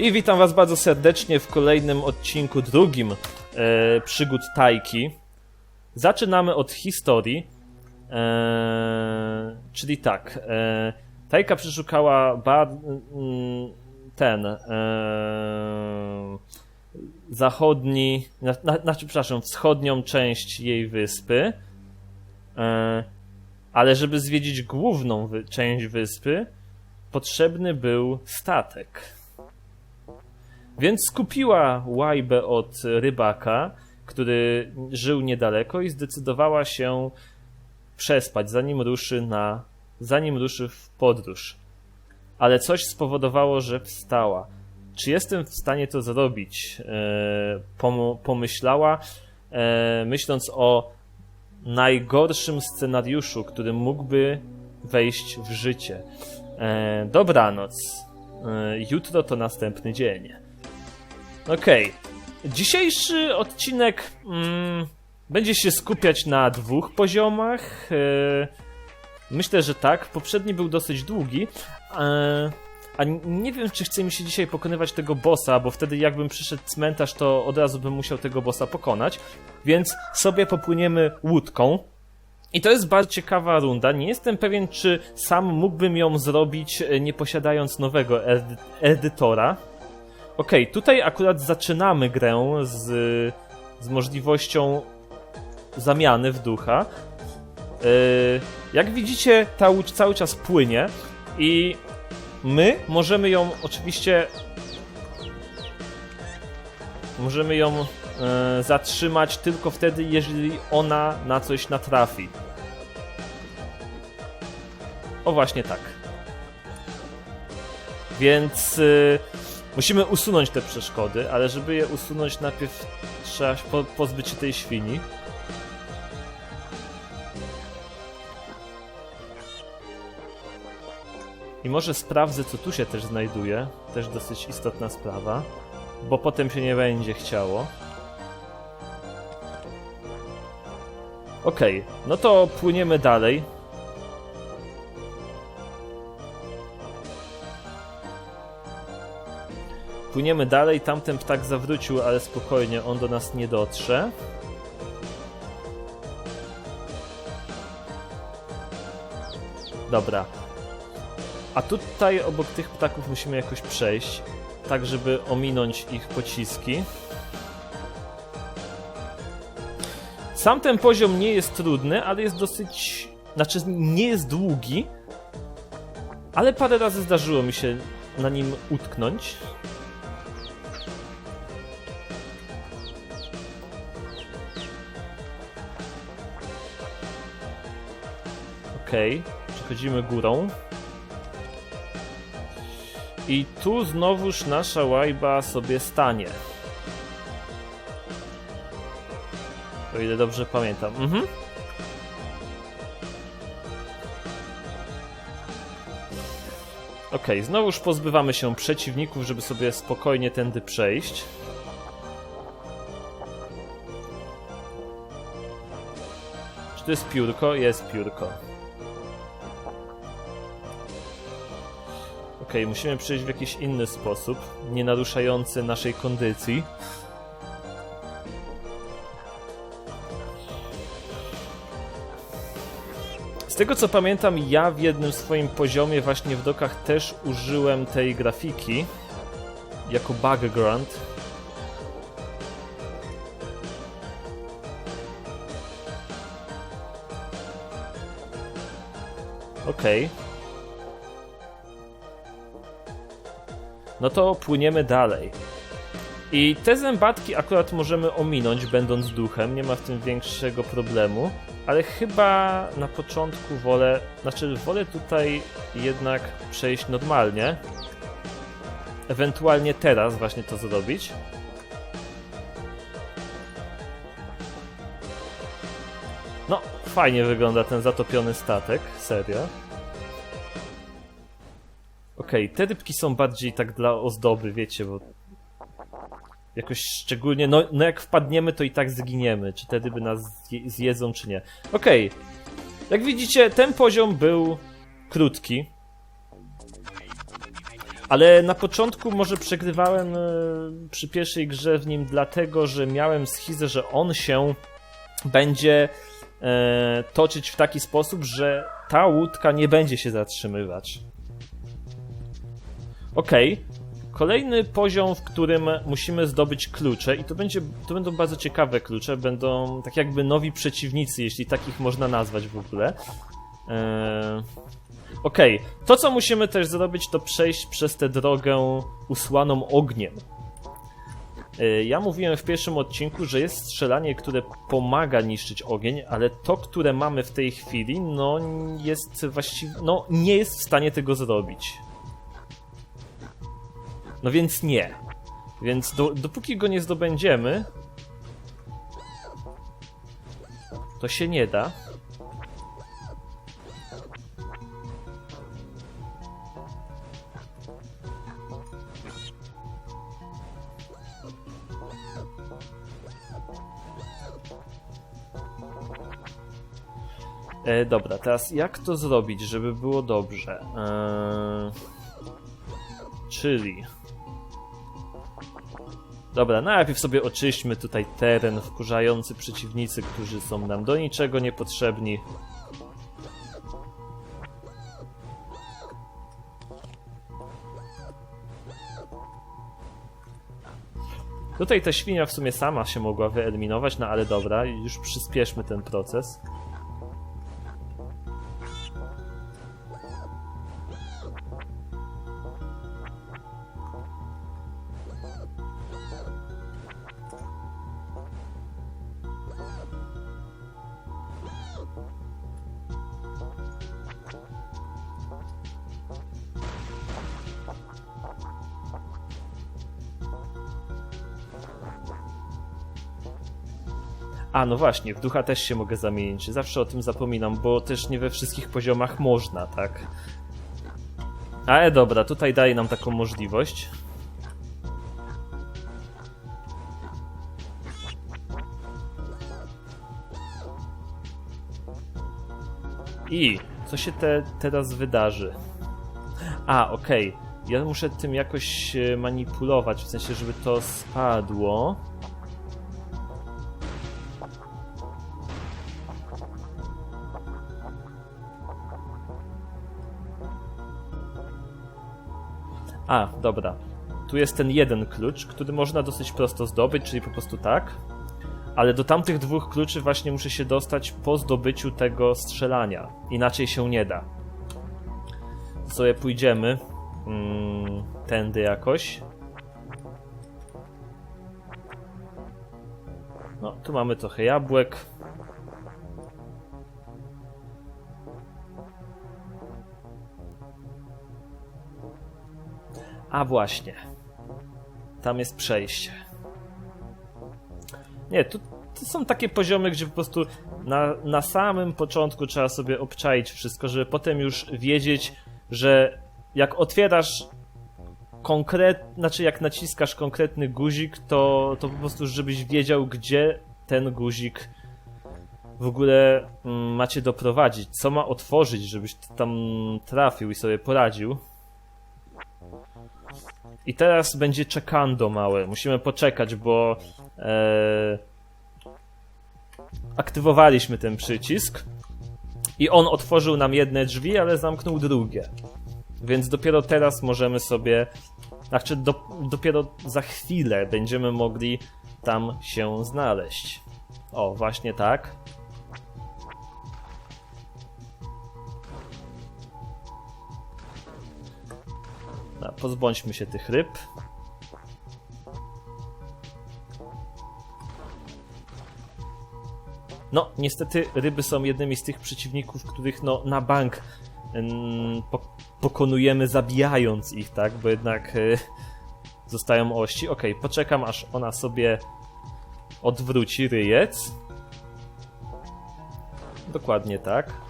I witam was bardzo serdecznie w kolejnym odcinku, drugim e, przygód Tajki. Zaczynamy od historii. E, czyli tak, e, Tajka przeszukała ba, mm, ten e, zachodni, na, na, znaczy, przepraszam, wschodnią część jej wyspy. E, ale żeby zwiedzić główną wy, część wyspy, potrzebny był statek. Więc skupiła łajbę od rybaka, który żył niedaleko i zdecydowała się przespać, zanim ruszy na, zanim ruszy w podróż. Ale coś spowodowało, że wstała. Czy jestem w stanie to zrobić? E, pom- pomyślała, e, myśląc o najgorszym scenariuszu, który mógłby wejść w życie. E, dobranoc. Jutro to następny dzień. Okej. Dzisiejszy odcinek mm, będzie się skupiać na dwóch poziomach. E, myślę, że tak. Poprzedni był dosyć długi. E, a nie wiem, czy chce mi się dzisiaj pokonywać tego bossa, bo wtedy jakbym przyszedł cmentarz, to od razu bym musiał tego bossa pokonać. Więc sobie popłyniemy łódką. I to jest bardzo ciekawa runda. Nie jestem pewien, czy sam mógłbym ją zrobić, e, nie posiadając nowego edy- edytora. Okej, tutaj akurat zaczynamy grę z, z możliwością zamiany w ducha. Yy, jak widzicie, ta łódź cały czas płynie i my możemy ją oczywiście. Możemy ją e, zatrzymać tylko wtedy, jeżeli ona na coś natrafi. O, właśnie tak. Więc y, musimy usunąć te przeszkody, ale żeby je usunąć, najpierw trzeba po, pozbyć się tej świni. I może sprawdzę, co tu się też znajduje. Też dosyć istotna sprawa, bo potem się nie będzie chciało. Okej, no to płyniemy dalej. Płyniemy dalej, tamten ptak zawrócił, ale spokojnie, on do nas nie dotrze. Dobra. A tutaj obok tych ptaków musimy jakoś przejść, tak żeby ominąć ich pociski. Sam ten poziom nie jest trudny, ale jest dosyć. Znaczy, nie jest długi, ale parę razy zdarzyło mi się na nim utknąć. Okej, przechodzimy górą. I tu znowuż nasza łajba sobie stanie. O ile dobrze pamiętam. Mhm. Znowuż pozbywamy się przeciwników, żeby sobie spokojnie tędy przejść. Czy to jest piórko? Jest piórko. Okej, musimy przejść w jakiś inny sposób, nie naruszający naszej kondycji. Z tego co pamiętam, ja w jednym swoim poziomie właśnie w dokach też użyłem tej grafiki jako background. Okej. No to płyniemy dalej. I te zębatki akurat możemy ominąć, będąc duchem, nie ma w tym większego problemu, ale chyba na początku wolę, znaczy wolę tutaj jednak przejść normalnie. Ewentualnie teraz właśnie to zrobić. No, fajnie wygląda ten zatopiony statek, serio. Okej, te rybki są bardziej tak dla ozdoby, wiecie, bo jakoś szczególnie, no, no jak wpadniemy, to i tak zginiemy, czy te ryby nas zje, zjedzą, czy nie. Okej, jak widzicie, ten poziom był krótki. Ale na początku może przegrywałem e, przy pierwszej grze w nim dlatego, że miałem schizę, że on się będzie e, toczyć w taki sposób, że ta łódka nie będzie się zatrzymywać. Okej. Kolejny poziom, w którym musimy zdobyć klucze i to, będzie, to będą bardzo ciekawe klucze, będą tak jakby nowi przeciwnicy, jeśli takich można nazwać w ogóle. Eee... Okej, to co musimy też zrobić, to przejść przez tę drogę usłaną ogniem. Eee, Ja mówiłem w pierwszym odcinku, że jest strzelanie, które pomaga niszczyć ogień, ale to, które mamy w tej chwili, no jest właściwie, no nie jest w stanie tego zrobić. No więc nie. Więc do, dopóki go nie zdobędziemy, to się nie da. E, dobra, teraz jak to zrobić, żeby było dobrze? Eee, czyli... Dobra, najpierw sobie oczyśćmy tutaj teren, wkurzający przeciwnicy, którzy są nam do niczego niepotrzebni. Tutaj ta świnia w sumie sama się mogła wyeliminować, no ale dobra, już przyspieszmy ten proces. A, no właśnie, w ducha też się mogę zamienić. Zawsze o tym zapominam, bo też nie we wszystkich poziomach można, tak? Ale dobra, tutaj daje nam taką możliwość. I co się te, teraz wydarzy? A, okej. Ja muszę tym jakoś e, manipulować, w sensie, żeby to spadło. A, dobra. Tu jest ten jeden klucz, który można dosyć prosto zdobyć, czyli po prostu tak. Ale do tamtych dwóch kluczy właśnie muszę się dostać po zdobyciu tego strzelania. Inaczej się nie da. Sobie pójdziemy mm, tędy jakoś. No, tu mamy trochę jabłek. A właśnie. Tam jest przejście. Nie, tu, tu są takie poziomy, gdzie po prostu na, na samym początku trzeba sobie obczaić wszystko, żeby potem już wiedzieć, że jak otwierasz konkret, znaczy jak naciskasz konkretny guzik, to, to po prostu żebyś wiedział, gdzie ten guzik w ogóle mm, macie doprowadzić, co ma otworzyć, żebyś tam trafił i sobie poradził. I teraz będzie czekando małe. Musimy poczekać, bo e, aktywowaliśmy ten przycisk i on otworzył nam jedne drzwi, ale zamknął drugie. Więc dopiero teraz możemy sobie, znaczy do, dopiero za chwilę będziemy mogli tam się znaleźć. O, właśnie tak. Pozbądźmy się tych ryb. No, niestety ryby są jednymi z tych przeciwników, których no na bank ym, po pokonujemy zabijając ich, tak? Bo jednak y, zostają ości. Okay, poczekam aż ona sobie odwróci ryjec. Dokładnie tak.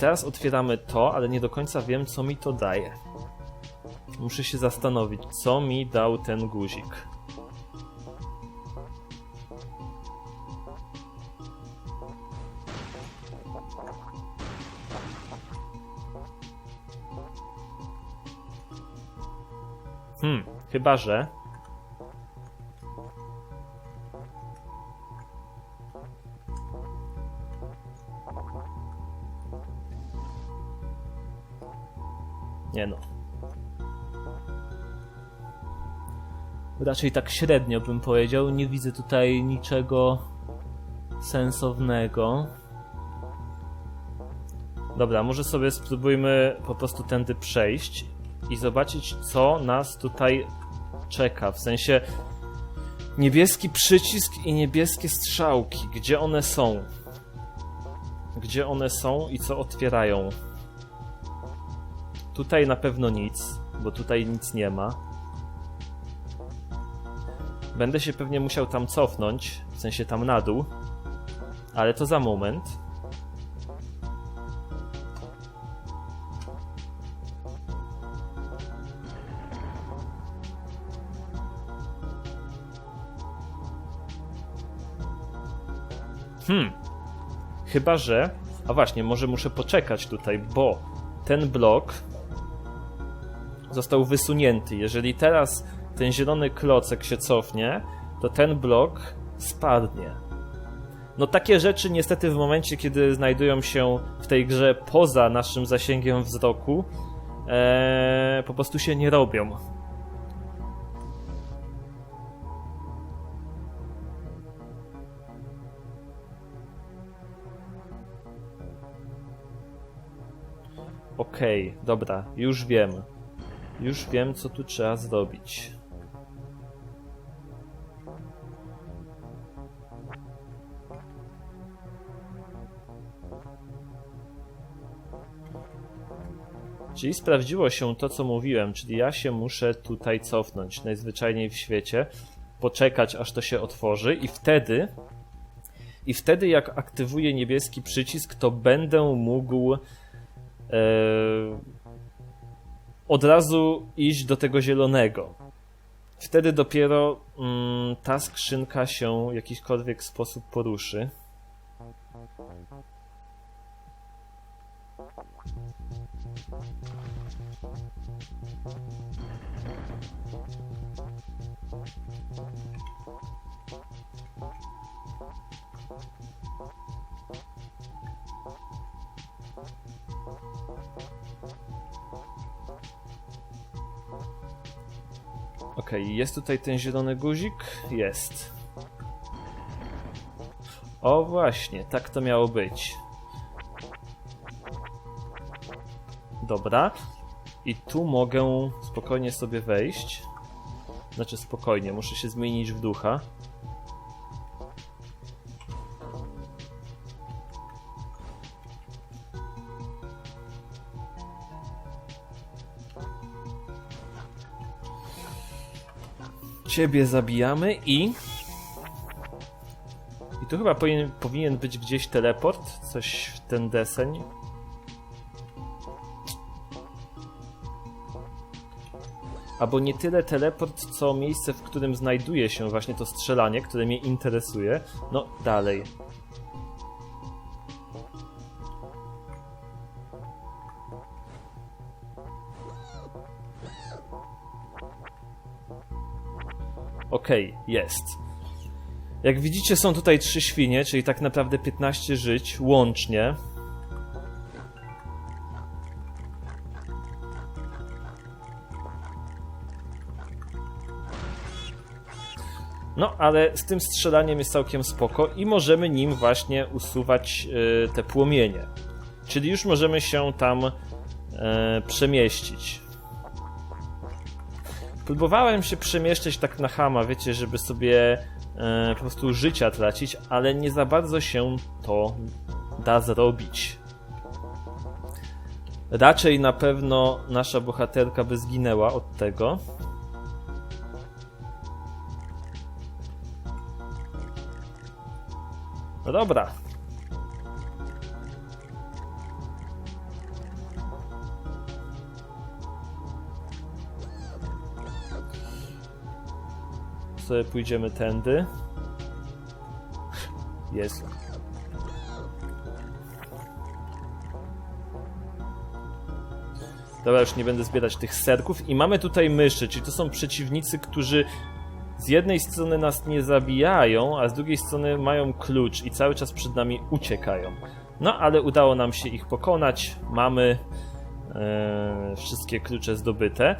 teraz otwieramy to, ale nie do końca wiem, co mi to daje. Muszę się zastanowić, co mi dał ten guzik. Hmm, chyba że Raczej tak średnio bym powiedział. Nie widzę tutaj niczego sensownego. Dobra, może sobie spróbujmy po prostu tędy przejść i zobaczyć, co nas tutaj czeka. W sensie niebieski przycisk i niebieskie strzałki. Gdzie one są? Gdzie one są i co otwierają? Tutaj na pewno nic, bo tutaj nic nie ma. Będę się pewnie musiał tam cofnąć, w sensie tam na dół, ale to za moment. Hmm. Chyba, że. A właśnie, może muszę poczekać tutaj, bo ten blok został wysunięty. Jeżeli teraz ten zielony klocek się cofnie, to ten blok spadnie. No takie rzeczy niestety w momencie, kiedy znajdują się w tej grze poza naszym zasięgiem wzroku, ee, po prostu się nie robią. Okej, dobra, już wiem. Już wiem, co tu trzeba zrobić. Czyli sprawdziło się to, co mówiłem, czyli ja się muszę tutaj cofnąć najzwyczajniej w świecie, poczekać, aż to się otworzy i wtedy i wtedy jak aktywuję niebieski przycisk, to będę mógł e, od razu iść do tego zielonego. Wtedy dopiero mm, ta skrzynka się w jakikolwiek sposób poruszy. Okej, jest tutaj ten zielony guzik? Jest. O właśnie, tak to miało być. Dobra. I tu mogę spokojnie sobie wejść. Znaczy spokojnie, muszę się zmienić w ducha. Ciebie zabijamy i... I tu chyba powinien, powinien być gdzieś teleport, coś w ten deseń. Albo nie tyle teleport, co miejsce, w którym znajduje się właśnie to strzelanie, które mnie interesuje. No, dalej. Okej, jest. Jak widzicie, są tutaj trzy świnie, czyli tak naprawdę 15 żyć łącznie. No, ale z tym strzelaniem jest całkiem spoko i możemy nim właśnie usuwać y, te płomienie. Czyli już możemy się tam y, przemieścić. Próbowałem się przemieszczać tak na hama, wiecie, żeby sobie e, po prostu życia tracić, ale nie za bardzo się to da zrobić. Raczej na pewno nasza bohaterka by zginęła od tego. No dobra. sobie pójdziemy tędy. Jest. Dobra, już nie będę zbierać tych serków. I mamy tutaj myszy, czyli to są przeciwnicy, którzy z jednej strony nas nie zabijają, a z drugiej strony mają klucz i cały czas przed nami uciekają. No, ale udało nam się ich pokonać. Mamy e, wszystkie klucze zdobyte.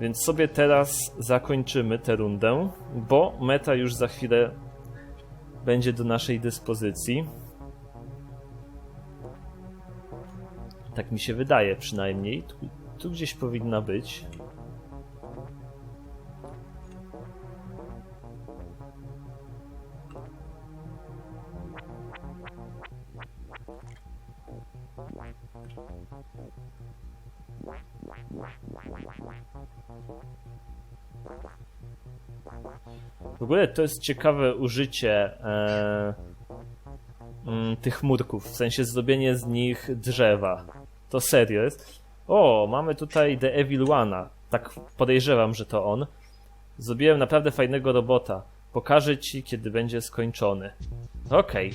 Więc sobie teraz zakończymy tę rundę, bo meta już za chwilę będzie do naszej dyspozycji. Tak mi się wydaje przynajmniej. Tu, tu gdzieś powinna być. W ogóle to jest ciekawe użycie e, mm, tych murków, w sensie zrobienie z nich drzewa. To serio jest. O, mamy tutaj The Evil One'a. Tak podejrzewam, że to on. Zrobiłem naprawdę fajnego robota. Pokażę ci, kiedy będzie skończony. Okej.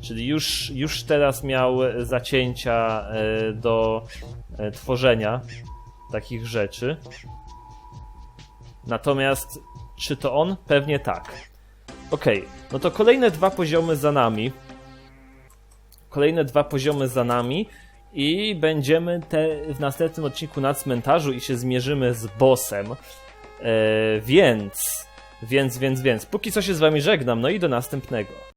Czyli już, już teraz miał zacięcia e, do e, tworzenia takich rzeczy. Natomiast czy to on? Pewnie tak. Okej, no to kolejne dwa poziomy za nami. Kolejne dwa poziomy za nami. I będziemy te, w następnym odcinku na cmentarzu i się zmierzymy z bossem. E, więc, więc, więc, więc. Póki co się z wami żegnam, no i do następnego.